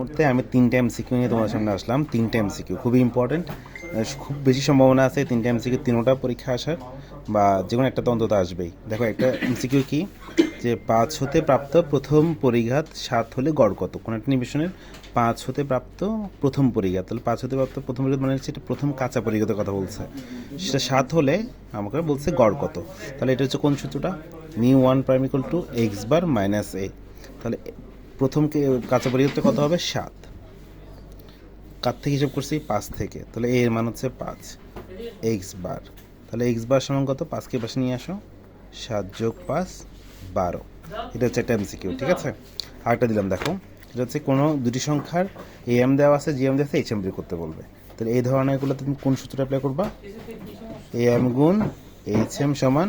মুহূর্তে আমি তিনটে এমসিকিউ নিয়ে তোমার সামনে আসলাম। তিনটে এমসিকিউ খুবই ইম্পর্টেন্ট খুব বেশি সম্ভাবনা আছে তিনটে এমসিকিউ তিনোটা পরীক্ষা আসার বা যে কোনো একটা তো আসবেই। দেখো, একটা এমসিকিউ কি? যে পাঁচ হতে প্রাপ্ত প্রথম পরিঘাত সাত হলে গড় কত? কোনো একটা নিবেশনের পাঁচ হতে প্রাপ্ত প্রথম পরিঘাত। তাহলে পাঁচ হতে প্রাপ্ত প্রথম পরিঘাত মানে হচ্ছে এটা প্রথম কাঁচা পরিঘাতের কথা বলছে। সেটা সাত হলে আমাকে বলছে গড় কত? তাহলে এটা হচ্ছে কোন সূত্রটা? New one prime equal to X bar minus A তাহলে প্রথম কাঁচা পরিঘাতটা কত হবে? সাত। কার থেকে হিসাব করছি? পাঁচ থেকে। তাহলে এর মান হচ্ছে পাঁচ। X bar. তাহলে এক্স বার সমান কত? পাঁচকে পাশে নিয়ে আসো। সাত যোগ পাঁচ, বারো। এটা হচ্ছে একটা এমসিকিউ ঠিক আছে? আরেকটা দিলাম, দেখো। এটা হচ্ছে কোনো দুটি সংখ্যার এ এম দেওয়া আছে জি এম দেওয়া আছে এইচ এম বের করতে বলবে। তাহলে এই ধরনেরগুলো তুমি কোন সূত্র অ্যাপ্লাই করবা? এ এম গুণ এইচ এম সমান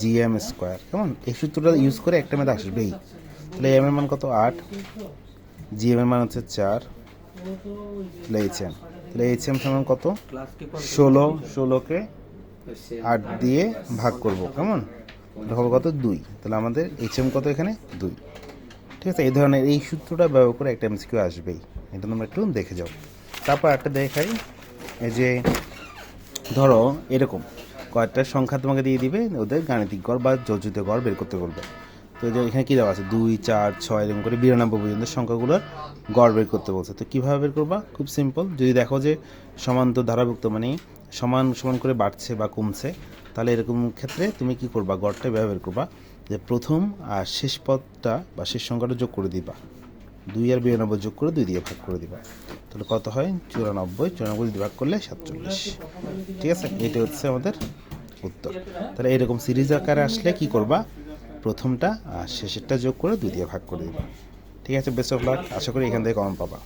জি এম স্কোয়ার কেমন? এই সূত্রটা ইউজ করে একটা মেয়াদ আসবেই। তাহলে এম এর মান কত? আট। জি এম এর মান হচ্ছে চার। তাহলে এইচ এম তাহলে এইচ এম সমান কত? ষোলো। ষোলোকে আট দিয়ে ভাগ করব, কেমন? হবে কত? দুই। তাহলে আমাদের এইচ এম কত এখানে? দুই। ঠিক আছে? এই ধরনের এই সূত্রটা ব্যবহার করে একটা এমসিকিউ আসবেই। এটা তোমরা একটু দেখে যাও। তারপর একটা দেখাই। এই যে, ধরো এরকম। কয়েকটা সংখ্যা তোমাকে দিয়ে দিবে। ওদের গাণিতিক গড় বা যোজিত গড় বের করতে বলবে। তো এখানে কী দেওয়া আছে? দুই, চার, ছয়, এরকম করে বিরানব্বই পর্যন্ত সংখ্যাগুলোর গড় বের করতে বলছে। তো কীভাবে বের করবা? খুব সিম্পল যদি দেখো যে সমান্ত ধারাভুক্ত মানে সমান সমান করে বাড়ছে বা কমছে, তাহলে এরকম ক্ষেত্রে তুমি কি করবা? গড়টা এভাবে বের করবা যে প্রথম আর শেষ পদটা বা শেষ সংখ্যাটা যোগ করে দিবা। দুই আর বিরানব্বই যোগ করে দুই দিয়ে ভাগ করে দিবা। তাহলে কত হয়? চুরানব্বই। চুরানব্বই দিয়ে ভাগ করলে সাতচল্লিশ। ঠিক আছে? এটা হচ্ছে আমাদের উত্তর। তাহলে এরকম সিরিজ আকারে আসলে কি করবা? প্রথমটা, আর শেষেরটা যোগ করে দুই দিয়ে ভাগ করে দিবা। ঠিক আছে? বেস্ট অফ লাক আশা করি এখান থেকে কম পাবা।